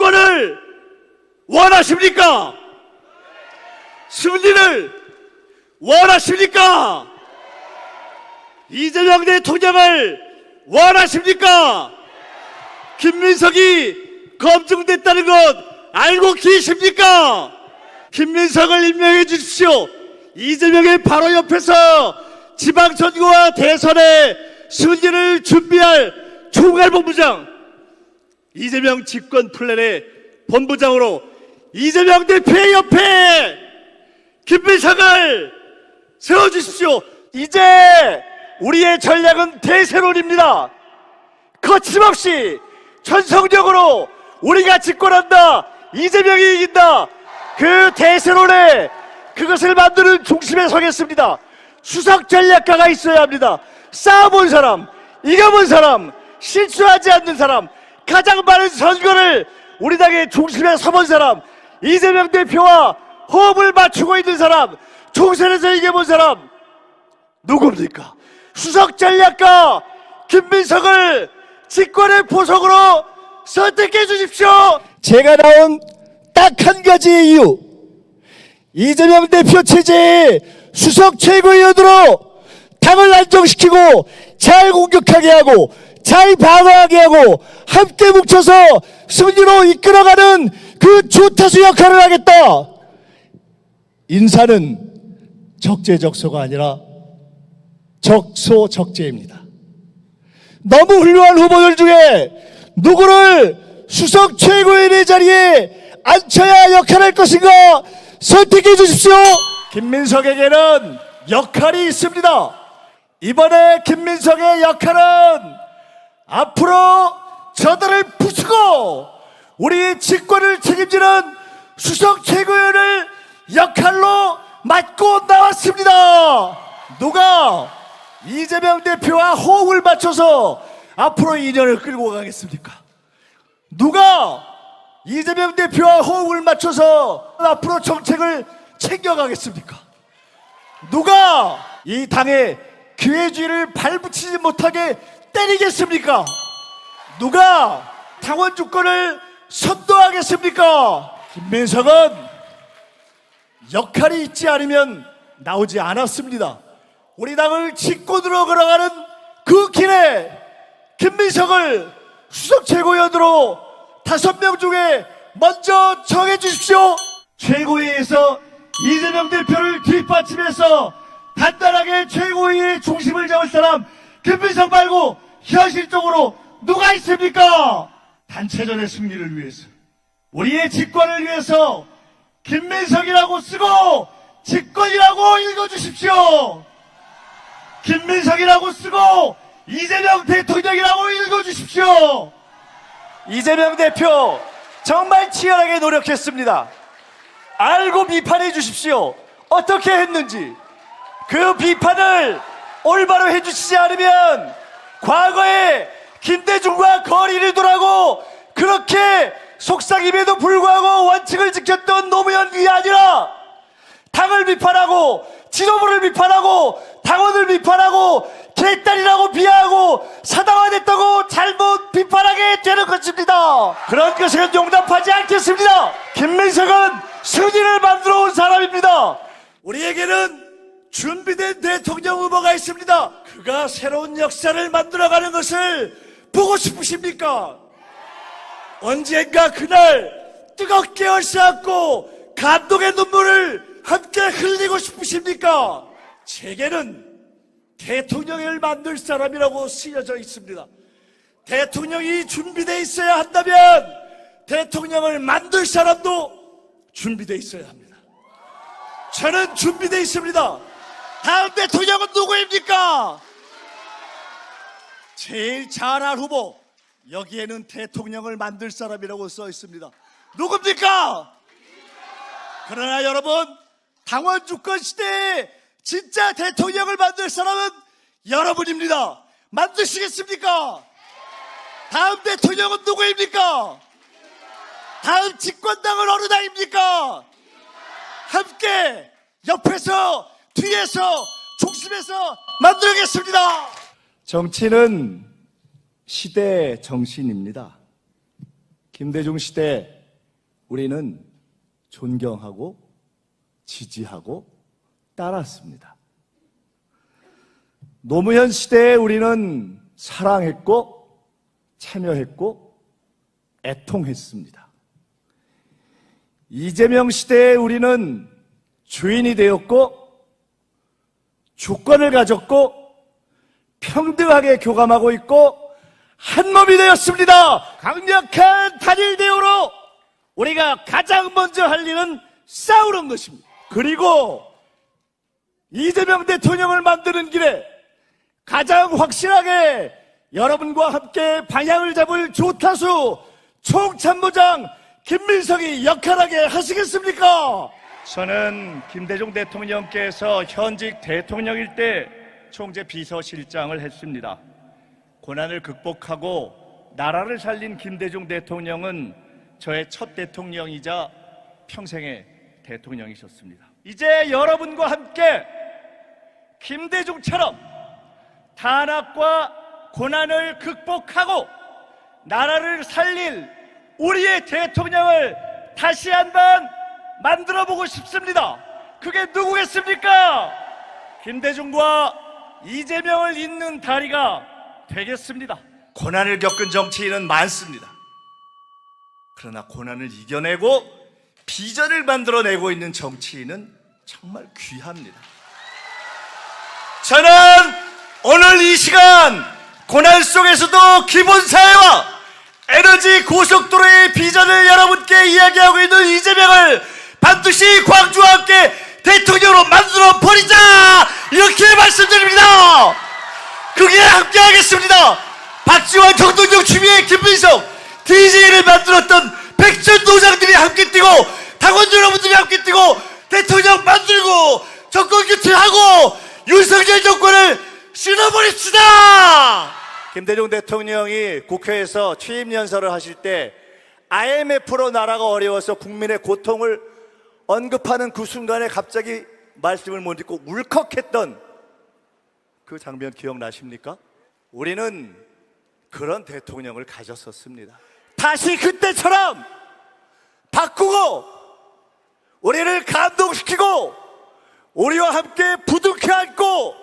집권을 원하십니까? 승리를 원하십니까? 이재명 대통령을 원하십니까? 김민석이 검증됐다는 것 알고 계십니까? 김민석을 임명해 주십시오. 이재명의 바로 옆에서 지방선거와 대선의 승리를 준비할 총괄본부장 이재명 집권 플랜의 본부장으로 이재명 대표의 옆에 김민석을 세워주십시오. 이제 우리의 전략은 대세론입니다. 거침없이 전성력으로 우리가 집권한다. 이재명이 이긴다. 그 대세론에 그것을 만드는 중심에 서겠습니다. 수석 전략가가 있어야 합니다. 쌓아본 사람, 이겨본 사람, 실수하지 않는 사람, 가장 많은 선거를 우리 당의 중심에 서본 사람, 이재명 대표와 호흡을 맞추고 있는 사람, 총선에서 이겨본 사람, 누굽니까? 수석 전략가 김민석을 집권의 보석으로 선택해 주십시오. 제가 나온 딱 한 가지의 이유. 이재명 대표 체제의 수석 최고위원으로 당을 안정시키고 잘 공격하게 하고 잘 방어하게 하고 함께 뭉쳐서 승리로 이끌어가는 그 주타수 역할을 하겠다. 인사는 적재적소가 아니라 적소적재입니다. 너무 훌륭한 후보들 중에 누구를 수석 최고위원의 자리에 앉혀야 역할할 것인가 선택해 주십시오. 김민석에게는 역할이 있습니다. 이번에 김민석의 역할은 앞으로 저들을 부수고 우리 집권을 책임지는 수석 최고위원을 역할로 맡고 나왔습니다. 누가 이재명 대표와 호흡을 맞춰서 앞으로 2년을 끌고 가겠습니까? 누가 이재명 대표와 호흡을 맞춰서 앞으로 정책을 챙겨가겠습니까? 누가 이 당의 기회주의를 발붙이지 못하게 때리겠습니까? 누가 당원 주권을 선도하겠습니까? 김민석은 역할이 있지 않으면 나오지 않았습니다. 우리 당을 집권으로 걸어가는 그 길에 김민석을 수석 최고위원으로 다섯 명 중에 먼저 정해 주십시오. 최고위에서 이재명 대표를 뒷받침해서 단단하게 최고위의 중심을 잡을 사람 김민석 말고 현실적으로 누가 있습니까? 단체전의 승리를 위해서 우리의 집권을 위해서 김민석이라고 쓰고 집권이라고 읽어주십시오. 김민석이라고 쓰고 이재명 대통령이라고 읽어주십시오. 이재명 대표 정말 치열하게 노력했습니다. 알고 비판해 주십시오. 어떻게 했는지 그 비판을 올바로 해주시지 않으면 과거에 김대중과 거리를 두라고 그렇게 속삭임에도 불구하고 원칙을 지켰던 노무현 위 아니라 당을 비판하고 지도부를 비판하고 당원을 비판하고 개딸이라고 비하하고 사당화됐다고 잘못 비판하게 되는 것입니다. 그런 것은 용납하지 않겠습니다. 김민석은 승리를 만들어 온 사람입니다. 우리에게는 준비된 대통령 후보가 있습니다. 그가 새로운 역사를 만들어가는 것을 보고 싶으십니까? 언젠가 그날 뜨겁게 얼싸안고 감동의 눈물을 함께 흘리고 싶으십니까? 제게는 대통령을 만들 사람이라고 쓰여져 있습니다. 대통령이 준비되어 있어야 한다면 대통령을 만들 사람도 준비되어 있어야 합니다. 저는 준비되어 있습니다. 다음 대통령은 누구입니까? 제일 잘할 후보 여기에는 대통령을 만들 사람이라고 써 있습니다. 누굽니까? 그러나 여러분 당원 주권 시대에 진짜 대통령을 만들 사람은 여러분입니다. 만드시겠습니까? 다음 대통령은 누구입니까? 다음 집권당은 어느 당입니까? 함께 옆에서 뒤에서 중심에서 만들겠습니다. 정치는 시대 정신입니다. 김대중 시대 우리는 존경하고 지지하고 따랐습니다. 노무현 시대에 우리는 사랑했고 참여했고 애통했습니다. 이재명 시대에 우리는 주인이 되었고 주권을 가졌고 평등하게 교감하고 있고 한 몸이 되었습니다. 강력한 단일 대우로 우리가 가장 먼저 할 일은 싸우는 것입니다. 그리고 이재명 대통령을 만드는 길에 가장 확실하게 여러분과 함께 방향을 잡을 조타수 총참모장 김민석이 역할하게 하시겠습니까? 저는 김대중 대통령께서 현직 대통령일 때 총재 비서실장을 했습니다. 고난을 극복하고 나라를 살린 김대중 대통령은 저의 첫 대통령이자 평생의 대통령이셨습니다. 이제 여러분과 함께 김대중처럼 탄압과 고난을 극복하고 나라를 살릴 우리의 대통령을 다시 한번 만들어 보고 싶습니다. 그게 누구겠습니까? 김대중과 이재명을 잇는 다리가 되겠습니다. 고난을 겪은 정치인은 많습니다. 그러나 고난을 이겨내고 비전을 만들어내고 있는 정치인은 정말 귀합니다. 저는 오늘 이 시간 고난 속에서도 기본사회와 에너지 고속도로의 비전을 여러분께 이야기하고 있는 이재명을 반드시 광주와 함께 대통령으로 만들어 버리자! 이렇게 말씀드립니다! 그게 함께 하겠습니다. 박지원, 정동영, 추미애, 김민석, DJ를 만들었던 백전 노장들이 함께 뛰고 당원 여러분들이 함께 뛰고 대통령 만들고 정권 교체하고 윤석열 정권을 실어버립시다. 김대중 대통령이 국회에서 취임 연설을 하실 때 IMF로 나라가 어려워서 국민의 고통을 언급하는 그 순간에 갑자기 말씀을 못 듣고 울컥했던 그 장면 기억나십니까? 우리는 그런 대통령을 가졌었습니다. 다시 그때처럼 바꾸고 우리를 감동시키고 우리와 함께 부둥켜 안고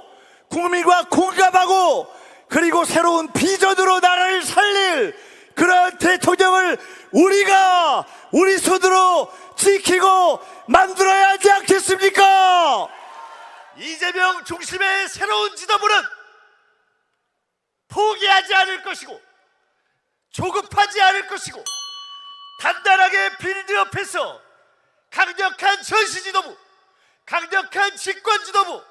국민과 공감하고 그리고 새로운 비전으로 나라를 살릴 그런 대통령을 우리가 우리 손으로 지키고 만들어야 하지 않겠습니까? 이재명 중심의 새로운 지도부는 포기하지 않을 것이고 조급하지 않을 것이고 단단하게 빌드업해서 강력한 전시 지도부, 강력한 집권 지도부,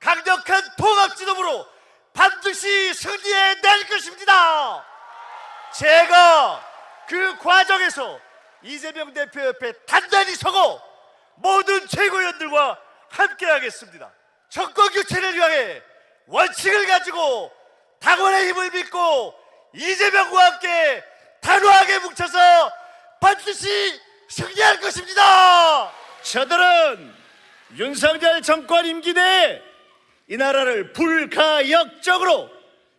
강력한 통합 지도부로 반드시 승리해 낼 것입니다. 제가 그 과정에서 이재명 대표 옆에 단단히 서고 모든 최고위원들과 함께하겠습니다. 정권 교체를 위하여 원칙을 가지고 당원의 힘을 믿고 이재명과 함께 단호하게 뭉쳐서 반드시 승리할 것입니다. 저들은 윤석열 정권 임기 내에 이 나라를 불가역적으로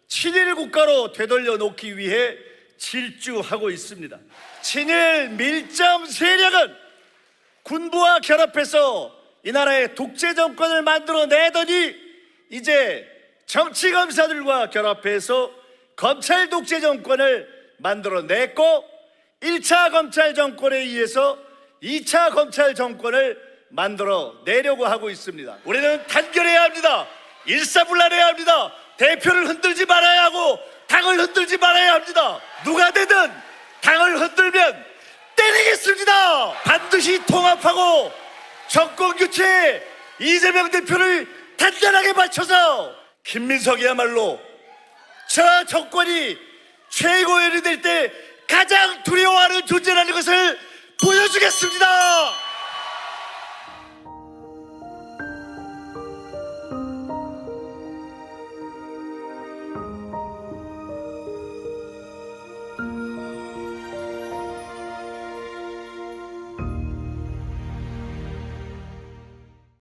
친일 국가로 되돌려 놓기 위해 질주하고 있습니다. 친일 밀점 세력은 군부와 결합해서 이 나라의 독재 정권을 만들어 내더니 이제 정치 검사들과 결합해서 검찰 독재 정권을 만들어 냈고 1차 검찰 정권에 의해서 2차 검찰 정권을 만들어 내려고 하고 있습니다. 우리는 단결해야 합니다. 일사불란해야 합니다. 대표를 흔들지 말아야 하고 당을 흔들지 말아야 합니다. 누가 되든 당을 흔들면 때리겠습니다. 반드시 통합하고 정권 교체 이재명 대표를 단단하게 맞춰서 김민석이야말로 저 정권이 최고위원이 될 때 가장 두려워하는 존재라는 것을 보여주겠습니다.